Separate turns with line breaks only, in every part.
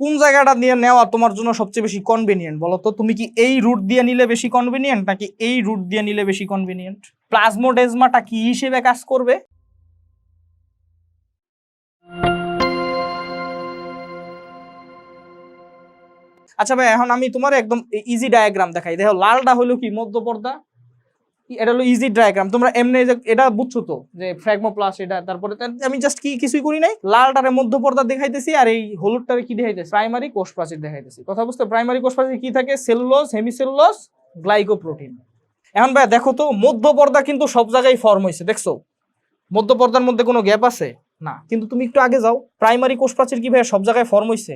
কোন জায়গাটা দিয়ে নেওয়া তোমার জন্য সবচেয়ে বেশি কনভিনিয়েন্ট বলো তো? তুমি কি এই রুট দিয়ে নিলে বেশি কনভিনিয়েন্ট নাকি এই রুট দিয়ে নিলে বেশি কনভিনিয়েন্ট প্লাজমোডেজমাটা কি হিসেবে কাজ করবে? আচ্ছা ভাই, এখন আমি তোমার একদম ইজি ডায়াগ্রাম দেখাই। দেখো, লালটা হলো কি মধ্যপর্দা? এটা হলো ইজি ডায়াগ্রাম তোমরা এমনি এটা বুঝছ তো, যে ফ্র্যাগমোপ্লাস এটা, তারপরে আমি জাস্ট কি, কিছুই করি নাই। লালটারে মধ্যপর্দা দেখাইতেছি আর এই হলুদটারে কি দেখাইতেছি? প্রাইমারি কোষ প্রাচীর দেখাইতেছি। কথা বুঝতে প্রাইমারি কোষ প্রাচীর কি থাকে? সেলুলোজ হেমিসেলুলোজ গ্লাইকোপ্রোটিন এখন ভাই দেখো তো মধ্য পর্দা কিন্তু সব জায়গায় ফর্ম হয়েছে, দেখছ? মধ্য পর্দার মধ্যে কোনো গ্যাপ আছে? না। কিন্তু তুমি একটু আগে যাও প্রাইমারি কোষ প্রাচীর কি ভাই সব জায়গায় ফর্ম হয়েছে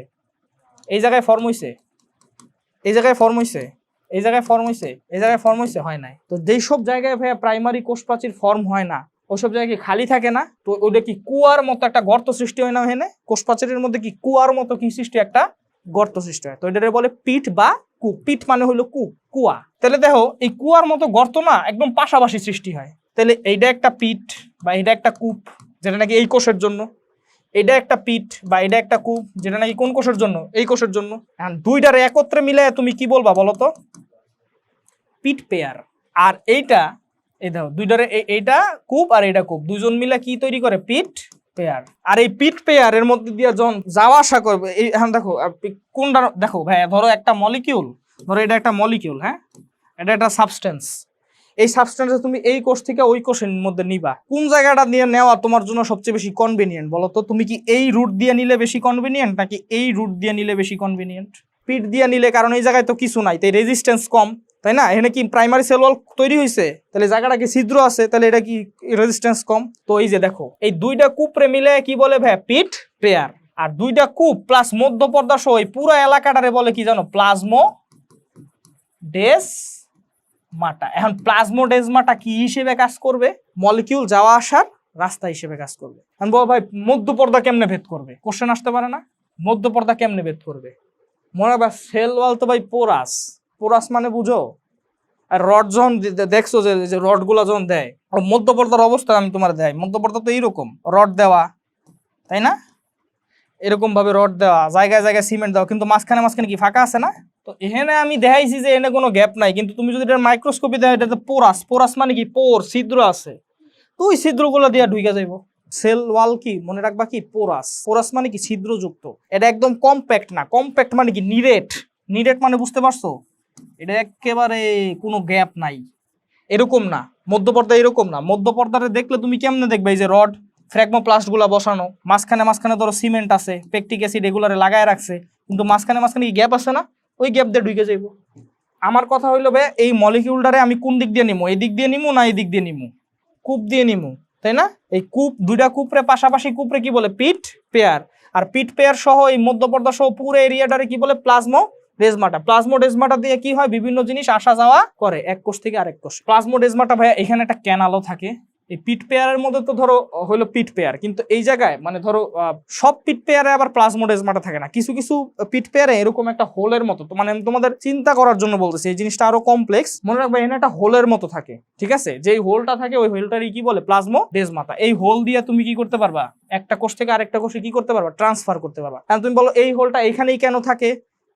এই জায়গায় ফর্ম হয়েছে এই জায়গায় ফর্ম হয়েছে এই জায়গায় ফর্ম হয়েছে এই জায়গায় ফর্ম হয়েছে হয় নাই। তো যেই সব জায়গায় ভাইয়া প্রাইমারি কোষ প্রাচীর ফর্ম হয় না ওইসব জায়গায় কি খালি থাকে না? তো ওইটা কি কুয়ার মতো একটা গর্ত সৃষ্টি হয় না এখানে কোষ প্রাচীরের মধ্যে কি কুয়ার মতো কি সৃষ্টি একটা গর্ত সৃষ্টি হয়? তো এটারে বলে পিঠ বা কূপ। পিঠ মানে হলো কূপ, কুয়া। তাহলে দেখো, এই কুয়ার মতো গর্ত না একদম পাশাপাশি সৃষ্টি হয়। তাহলে এইটা একটা পিঠ বা এটা একটা কূপ, যেটা নাকি এই কোষের জন্য। এটা একটা পিঠ বা এটা একটা কূপ, যেটা নাকি কোন কোষের জন্য? এই কোষের জন্য। দুইটার একত্রে মিলে তুমি কি বলবা বলো তো? পিট পেয়ার আর এইটা, এই দেখো দুইটারে এইটা কূপ আর এইটা কূপ। দুজন মিলে কি তৈরি করে? পিট পেয়ার আর এই পিট পেয়ারের মধ্যে দিয়ে যখন যাওয়া আসা করবে, এই, এখন দেখো কোনটা, দেখো, ভাই, ধরো একটা মলিকিউল ধরো এটা একটা মলিকিউল হ্যাঁ? এটা একটা সাবস্টেন্স এই সাবস্টেন্স তুমি এই কোষ থেকে ওই কোষের মধ্যে নিবা। কোন জায়গাটা দিয়ে নেওয়া তোমার জন্য সবচেয়ে বেশি কনভিনিয়েন্ট বলো তো? তুমি কি এই রুট দিয়ে নিলে বেশি কনভিনিয়েন্ট নাকি এই রুট দিয়ে নিলে বেশি কনভিনিয়েন্ট পিট দিয়ে নিলে, কারণ এই জায়গায় তো কিছু নাই তাই রেজিস্ট্যান্স কম, তাই না? এখানে কি প্রাইমারি সেল ওয়াল তৈরি হয়েছে তাহলে জায়গাটা কি ছিদ্র আছে? তাহলে এটা কি রেজিস্ট্যান্স কম? তো এই যে দেখো, এই দুইটা কূপরে মিলে কি বলে ভাই পিট পেয়ার আর দুইটা কূপ প্লাস মধ্যপর্দা সহ এই পুরো এলাকাটারে বলে কি জানো? প্লাজমো ডেস মাটা এখন প্লাজমোডেজমাটা কি হিসেবে কাজ করবে? মলিকিউল যাওয়া আসার রাস্তা হিসেবে কাজ করবে। এখন বলো ভাই, মধ্যপর্দা কেমনে ভেদ করবে? কোশ্চেন আসতে পারে না? মধ্যপর্দা কেমনে ভেদ করবে? মনে হয় সেল ওয়াল তো ভাই পোরাস। পোরাস মানে বুঝো? আর রড যখন দেখছ যে যে রডগুলো যখন দেয় মধ্যপর্দার অবস্থা আমি তোমার দেয় মধ্যপর্দা তো এইরকম রড দেওয়া, তাই না? এরকম ভাবে রড দেওয়া, জায়গায় জায়গায় সিমেন্ট দেওয়া, কিন্তু মাঝখানে মাঝখানে কি ফাঁকা আছে না? তো এখানে আমি দেখাইছি যে এনে কোনো গ্যাপ নাই, কিন্তু তুমি যদি এটা মাইক্রোস্কোপে দেখো এটা পোরাস। পোরাস মানে কি? পোর, ছিদ্র আছে। তো ওই ছিদ্রগুলো দিয়ে ঢুকে যাইব। সেল ওয়াল কি? মনে রাখবা কি? পোরাস। পোরাস মানে কি? ছিদ্রযুক্ত। এটা একদম কম্প্যাক্ট না। কম্প্যাক্ট মানে কি? নিরেট। নিরেট মানে বুঝতে পারছ? এটা একেবারে কোনো গ্যাপ নাই। এরকম না। মধ্যপর্দা এরকম না। মধ্যপর্দারে দেখলে তুমি কেমনে দেখবে? এই যে রড ফ্র্যাগমোপ্লাস্টগুলা বসানো। মাঝখানে মাঝখানে ধরো সিমেন্ট আছে, পেকটিক অ্যাসিড এগুলারে লাগায় রাখছে। কিন্তু মাঝখানে মাঝখানে কি গ্যাপ আছে না? ওই গ্যাপ দিয়ে ঢুকে যাইব। আমার কথা হইল বে, এই মলিকিউলটারে আমি কোন দিক দিয়ে নিমু? এই দিক দিয়ে নিমু না এই দিক দিয়ে নিমু? কূপ দিয়ে নিমু। তাই না? এই কূপ, দুইটা কূপরে পাশাপাশি কূপরে কি বলে? পিট, পেয়ার। আর পিট, পেয়ার সহ এই মধ্যপর্দা সহ পুরো এরিয়াটারে কি বলে? প্লাজমো ডেজমাটা প্লাজমো ডেজমাটা দিয়ে কি হয়? বিভিন্ন জিনিস আসা যাওয়া করে। এক কোষ থেকে আরেক কোষ। প্লাজমো ডেজমাটা ভাইয়া, এখানে একটা ক্যানালও থাকে। এই পিট পেয়ারের মধ্যে তো ধরো হলো পিট পেয়ার কিন্তু এই জায়গায় মানে ধরো সব পিট পেয়ারে আবার প্লাজমোডেজমাটা থাকে না। কিছু কিছু পিট পেয়ারে এরকম একটা হোলের মতো মানে তোমাদের চিন্তা করার জন্য বলতেছি, এই জিনিসটা আরও কমপ্লেক্স মনে রাখবে, এখানে একটা হোলের মতো থাকে, ঠিক আছে? যেই হোলটা থাকে, ওই হোলটারই কি বলে? প্লাজমো ডেজমাটা এই হোল দিয়ে তুমি কি করতে পারবা? একটা কোষ থেকে আরেকটা কোষে কি করতে পারবা? ট্রান্সফার করতে পারবা। এখন তুমি বলো, এই হোলটা এখানেই কেন থাকে?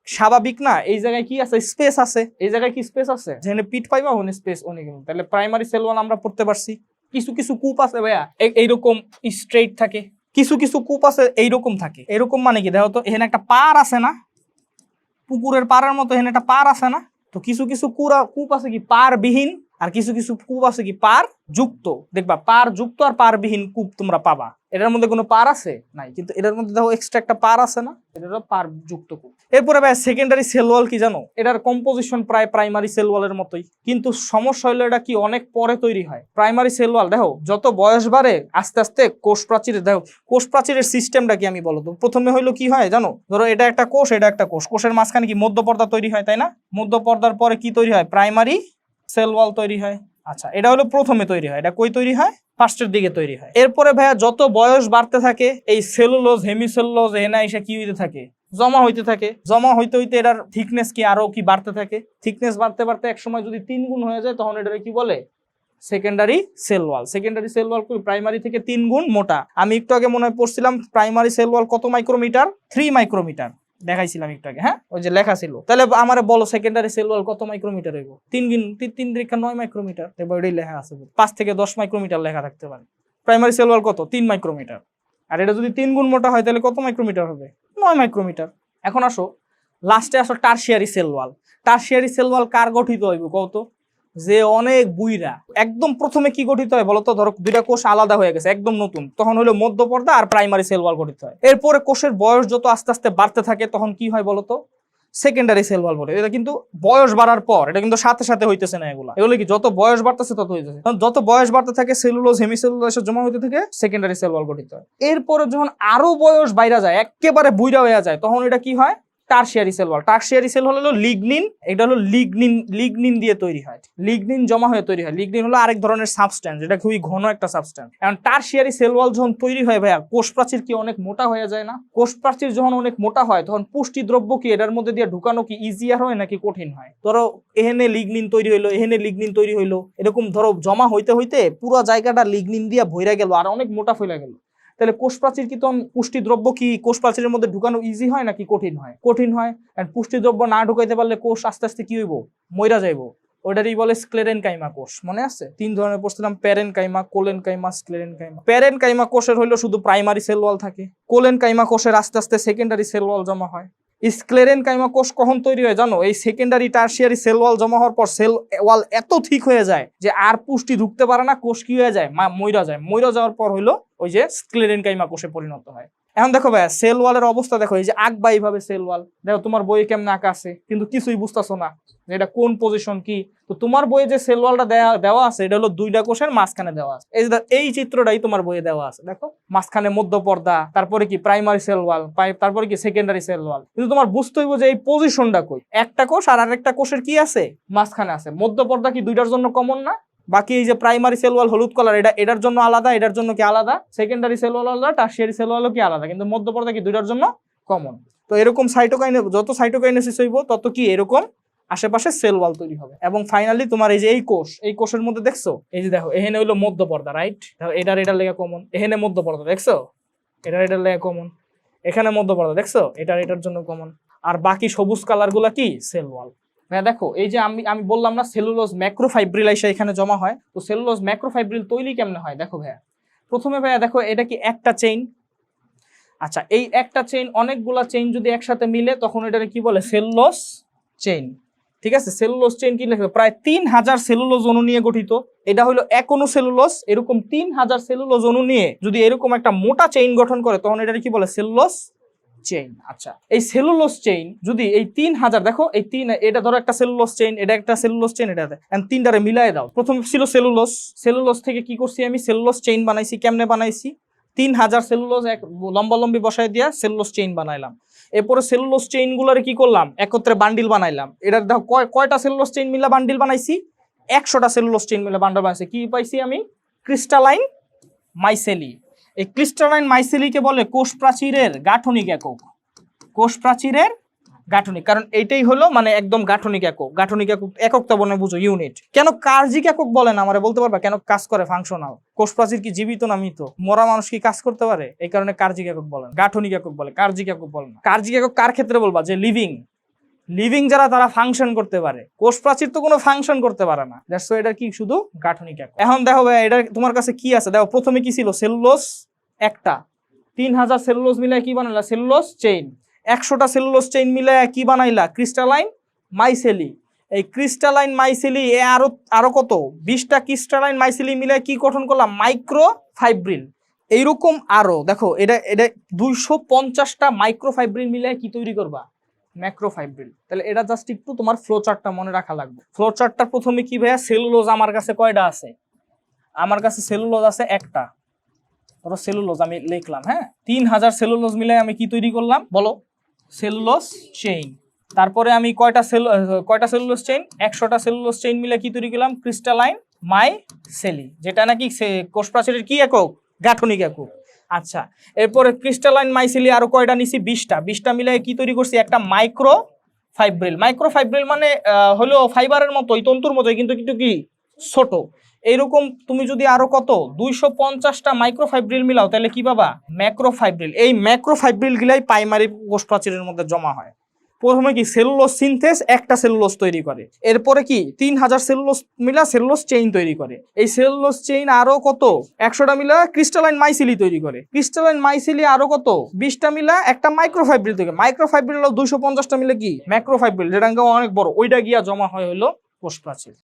স্বাভাবিক না? এই জায়গায় কি আছে? স্পেস আছে। এই জায়গায় কি স্পেস আছে? যেখানে পিট পাইবা, ওখানে স্পেস অনেক তাহলে প্রাইমারি সেল ওয়ান আমরা পড়তে পারছি। কিছু কিছু কূপ আছে ভাইয়া। এই- এইরকম স্ট্রেট থাকে। কিছু কিছু কূপ আছে এইরকম থাকে। এরকম মানে কি? দেখো তো, এখানে একটা পার আছে না? পুকুরের পাড়ের মতো এখানে একটা পার আছে না? তো কিছু কিছু কুড়া কূপ আছে কি? পার বিহীন আর কিছু কিছু কূপ আছে কি? পার যুক্ত। দেখবা, পার যুক্ত আর পার বিহীন কূপ তোমরা পাবা। এটার মধ্যে কোনো পার আছে? নাই। কিন্তু এটার মধ্যে দেখো এক্সট্রা একটা পার আছে না? এটারও পার যুক্ত কূপ। এরপরে ভাই সেকেন্ডারি সেল ওয়াল কি জানো? এটার কম্পোজিশন প্রায় প্রাইমারি সেল ওয়ালের মতোই। কিন্তু সমস্যা হলো এটা কি? অনেক পরে তৈরি হয়। প্রাইমারি সেল ওয়াল দেখো, যত বয়স বাড়ে, আস্তে আস্তে কোষ প্রাচীরের, দেখো, কোষ প্রাচীরের সিস্টেমটা কি আমি বলো তো প্রথমে হইল কি হয় জানো? ধরো এটা একটা কোষ, এটা একটা কোষ। কোষের মাঝখানে কি মধ্যপর্দা তৈরি হয়, তাই না? মধ্যপর্দার পরে কি তৈরি হয়? প্রাইমারি সেল ওয়াল তৈরি হয়। আচ্ছা এটা হলো প্রথমে তৈরি হয়। এটা কই তৈরি হয়? ফার্স্টের দিকে তৈরি হয়। এরপরে ভাইয়া যত বয়স বাড়তে থাকে, এই সেলুলোজ, হেমিসেলুলোজ এনা এসে কি হইতে থাকে? জমা হইতে থাকে। জমা হইতে হইতে এটার থিকনেস কি আরও কি বাড়তে থাকে? থিকনেস বাড়তে বাড়তে এক সময় যদি তিন গুণ হয়ে যায়, তখন এটারে কি বলে? Secondary cell wall secondary cell wall primary থেকে তিন গুণ মোটা। আমি একটু আগে মনে হয় পড়ছিলাম প্রাইমারি সেল ওয়াল কত মাইক্রোমিটার থ্রি মাইক্রোমিটার দেখাইছিলাম একটু আগে হ্যাঁ? ওই যে লেখা ছিল। তাহলে আমার বলো সেকেন্ডারি সেল ওয়াল কত মাইক্রোমিটার হইব? তিন দিন তিন দীর্ঘ নয় মাইক্রোমিটার এবার ওটাই লেখা আছে পাঁচ থেকে দশ মাইক্রোমিটার লেখা থাকতে পারে। প্রাইমারি সেল ওয়াল কত? তিন মাইক্রোমিটার আর এটা যদি তিন গুণ মোটা হয়, তাহলে কত মাইক্রোমিটার হবে? নয় মাইক্রোমিটার এখন আসো লাস্টে আসো tertiary cell wall tertiary cell wall কার গঠিত হইব কত যে অনেক বুইরা। একদম প্রথমে কি গঠিত হয় বলতো? ধরো দুইটা কোষ আলাদা হয়ে গেছে, একদম নতুন। তখন হলো মধ্য পর্দা আর প্রাইমারি সেল ওয়াল গঠিত হয়। এরপরে কোষের বয়স যত আস্তে আস্তে বাড়তে থাকে, তখন কি হয় বলতো? সেকেন্ডারি সেল ওয়াল বলে। এটা কিন্তু বয়স বাড়ার পর, এটা কিন্তু সাথে সাথে হইতেছে না এগুলা। এগুলো কি যত বয়স বাড়তেছে তত হইতেছে। যত বয়স বাড়তে থাকে সেলুলোজ হেমিসেলুলোজ জমা হইতে থাকে সেকেন্ডারি সেল ওয়াল গঠিত হয়। এরপরে যখন আরও বয়স বাইরা যায়, একেবারে বুইরা হয়ে যায়, তখন এটা কি হয়? Tertiary cell wall tertiary cell হলো লিগনিন এটা হলো লিগনিন লিগনিন দিয়ে তৈরি হয়। লিগনিন জমা হয়ে তৈরি হয়। লিগনিন হলো আরেক ধরনের সাবস্ট্যান্স এটা খুবই ঘন একটা সাবস্ট্যান্স এখন টার্সিয়ারি সেল ওয়াল যখন তৈরি হয় ভাইয়া কোষ প্রাচীর কি অনেক মোটা হয়ে যায় না? কোষ প্রাচীর যখন অনেক মোটা হয়, তখন পুষ্টি দ্রব্য কি এটার মধ্যে দিয়ে ঢুকানো কি ইজিয়ার হয় নাকি কঠিন হয়? ধরো, এহেনে লিগনিন তৈরি হইল, এহেনে লিগনিন তৈরি হইল, এরকম ধরো জমা হইতে হইতে পুরো জায়গাটা লিগনিন দিয়ে ভইরা গেল, আর অনেক মোটা ফেলা গেল। তাহলে কোষ প্রাচীর কি তখন পুষ্টি দ্রব্য কি কোষ প্রাচীরের মধ্যে ঢুকানো ইজি হয় নাকি কঠিন হয়? কঠিন হয় অ্যান্ড পুষ্টি দ্রব্য না ঢুকাইতে পারলে কোষ আস্তে আস্তে কি হইব? মইরা যাইব। ওইটারই বলে স্ক্লেরেন কাইমা কোষ, মনে আছে? তিন ধরনের পড়ছিলাম parenchyma collenchyma sclerenchyma parenchyma কোষের হইল শুধু প্রাইমারি সেল ওয়াল থাকে। কোলেন কাইমা কোষের আস্তে আস্তে সেকেন্ডারি সেল ওয়াল জমা হয়। স্ক্লেরেন কাইমা কোষ কখন তৈরি হয় জানো? এই সেকেন্ডারি টার্সিয়ারি সেল ওয়াল জমা হওয়ার পর সেল ওয়াল এত ঠিক হয়ে যায় যে আর পুষ্টি ঢুকতে পারে না, কোষ কি হয়ে যায়? মা- মইরা যায়। মইরা যাওয়ার পর হইল ওই যে স্ক্লেরেন কাইমা কোষে পরিণত হয়। এখন দেখো ভাইয়া সেল ওয়ালের অবস্থা দেখো, এই যে আঁকবা এইভাবে সেল ওয়াল দেখো, তোমার বইয়ে কেমন আঁকা আছে, কিন্তু কিছুই বুঝতেছো না যে এটা কোন পজিশন কি। তো তোমার বইয়ে যে সেল ওয়ালটা দেওয়া দেওয়া আছে, এটা হলো দুইটা কোষের মাঝখানে দেওয়া আছে। এই এই চিত্রটাই তোমার বইয়ে দেওয়া আছে, দেখো। মাঝখানে মধ্য পর্দা, তারপরে কি প্রাইমারি সেল ওয়াল তারপরে কি সেকেন্ডারি সেল ওয়াল কিন্তু তোমার বুঝতে হইব যে এই পজিশনটা কই। একটা কোষ আর আরেকটা কোষের কি আছে? মাঝখানে আছে। মধ্য পর্দা কি দুইটার জন্য কমন না? বাকি এই যে প্রাইমারি সেল ওয়াল হলুদ কালার এটা, এটার জন্য আলাদা, এটার জন্য কি আলাদা? সেকেন্ডারি সেল ওয়াল আলাদা টার্সিয়ারি সেল ওয়ালও কি আলাদা? কিন্তু মধ্য পর্দা কি দুইটার জন্য কমন তো এরকম সাইটোকাইন যত সাইটোকাইনেসিস হইব, তত কি এরকম আশেপাশে সেল ওয়াল তৈরি হবে। এবং ফাইনালি তোমার এই যে এই কোষ, এই কোষের মধ্যে দেখছ? এই যে দেখো, এখানে হইল মধ্য পর্দা রাইট এটার এটার লেগে কমন এখানে মধ্য পর্দা দেখছ? এটার এটার লেগে কমন এখানে মধ্য পর্দা দেখছ? এটার এটার জন্য কমন আর বাকি সবুজ কালারগুলা কি? সেল ওয়াল ভাইয়া দেখো, এই যে আমি আমি বললাম না সেলুলোজ ম্যাক্রোফাইব্রিল এখানে জমা হয়, তো সেলুলোজ ম্যাক্রোফাইব্রিল তৈরি কেমনে হয়? দেখো ভাইয়া। প্রথমে ভাইয়া দেখো, এটা কি একটা চেইন আচ্ছা এই একটা চেইন অনেকগুলা চেইন যদি একসাথে মিলে, তখন এটাকে কি বলে? সেলুলোজ চেইন ঠিক আছে? সেলুলোজ চেইন কি লেখবে প্রায় তিন হাজার সেলুলোজ অণু নিয়ে গঠিত। এটা হলো এক অণু সেলুলোজ এরকম তিন হাজার সেলুলোজ অণু নিয়ে যদি এরকম একটা মোটা চেইন গঠন করে, তখন এটাকে কি বলে? সেলুলোজ চেইন আচ্ছা। এই সেলুলোজ চেইন যদি এই তিন হাজার, দেখো, এই তিন, এটা ধরো একটা সেলুলোজ চেইন এটা একটা সেলুলোজ চেইন এটা তিনটারে মিলাই দাও। প্রথম ছিল সেলুলোজ সেলুলোজ থেকে কি করছি আমি? সেলুলোজ চেইন বানাইছি। কেমনে বানাইছি? তিন হাজার সেলুলোজ এক লম্বা লম্বি বসাই দিয়া সেলুলোজ চেইন বানাইলাম। এরপরে সেলুলোজ চেইন গুলারে কি করলাম? একত্রে বান্ডিল বানাইলাম। এটা দেখো, কয়- কয়টা সেলুলোজ চেইন মিলা বান্ডিল বানাইছি? একশোটা সেলুলোজ চেইন মিলা বান্ডিল বানাইছি। কি পাইছি আমি? ক্রিস্টালাইন মাইসেলি এই ক্রিস্টালাইন মাইসেলিকে বলে কোষ প্রাচীরের গাঠনিক একক। কোষ প্রাচীরের গাঠনিক, কারণ এইটাই হলো মানে একদম গাঠনিক একক। গাঠনিক একক এককটা বনে বুঝো, ইউনিট। কেন কার্জিক একক বলে না আমারে বলতে পারবা? কেন কাজ করে ফাংশনাল কোষ প্রাচীর কি জীবিত না মৃত? মরা মানুষ কি কাজ করতে পারে? এই কারণে কার্জিক একক বলেন গাঠনিক একক বলে, কার্জিক একক বলে না। কার্জিক একক কার ক্ষেত্রে বলবা? যে লিভিং লিভিং যারা, তারা ফাংশন করতে পারে। কোষ প্রাচীর তো কোনো ফাংশন করতে পারে না। দ্যাটস এটা কি শুধু গাঠনিক একক। এখন দেখো ভাই এটা তোমার কাছে কি আছে? দেখো, প্রথমে কি ছিল? সেলুলোস একটা। তিন হাজার সেলুলোজ মিলায় কি বানাইলা? সেলুলোজ চেইন একশোটা সেলুলোজ চেইন মিলায় কি বানাইলা? ক্রিস্টালাইন মাইসেলি এই ক্রিস্টালাইন মাইসেলি এ আরও আরও কত? বিশটা ক্রিস্টালাইন মাইসেলি মিলায় কি গঠন করলাম? মাইক্রো ফাইব্রিল এইরকম আরও, দেখো, এটা এটা দুইশো পঞ্চাশটা মাইক্রো ফাইব্রিল মিলায় কি তৈরি করবা? ম্যাক্রোফাইব্রিল তাহলে এটা জাস্ট একটু তোমার ফ্লো চার্টটা মনে রাখা লাগবে। ফ্লো চার্টটা প্রথমে কি ভাইয়া? সেলুলোজ আমার কাছে কয়টা আছে? আমার কাছে সেলুলোজ আছে একটা। ধরো সেলুলোজ আমি লিখলাম হ্যাঁ? তিন হাজার সেলুলোজ মিলে আমি কি তৈরি করলাম? বলো। সেলুলোজ চেইন তারপরে আমি কয়টা সেল কয়টা সেলুলোজ চেইন একশোটা সেলুলোজ চেইন মিলে কি তৈরি করলাম? ক্রিস্টালাইন মাই সেলি যেটা নাকি কোষ প্রাচীরের কি একক? গাঠনিক একক। আচ্ছা এরপরে ক্রিস্টালাইন মাইসেলি আরও কয়টা নিছি? বিশটা। বিশটা মিলে কি তৈরি করছি? একটা মাইক্রো ফাইব্রিল মাইক্রো ফাইব্রিল মানে হলো ফাইবারের মতোই, তন্তুর মতোই, কিন্তু কিন্তু কি? ছোট। এইরকম তুমি যদি আরও কত? দুইশো পঞ্চাশটা মাইক্রোফাইব্রিল মিলাও, তাহলে কি পাবা? ম্যাক্রোফাইব্রিল এই ম্যাক্রোফাইব্রিল গুলাই প্রাইমারি কোষ প্রাচীরের মধ্যে জমা হয়। প্রথমে কি সেলুলোস সিনথেস একটা সেলুলোস তৈরি করে। এরপরে কি তিন হাজার সেলুলোস মিলা সেলুলোস চেইন তৈরি করে। এই সেলুলোস চেইন আরও কত? একশোটা মিলা ক্রিস্টালাইন মাইসিলি তৈরি করে। ক্রিস্টালাইন মাইসিলি আরও কত? বিশটা মিলা একটা মাইক্রোফাইব্রিল থেকে মাইক্রোফাইব্রিল দুইশো পঞ্চাশটা মিলে কি? ম্যাক্রোফাইব্রিল যেটা অনেক বড়। ওইটা গিয়া জমা হয় হলো কোষ প্রাচীর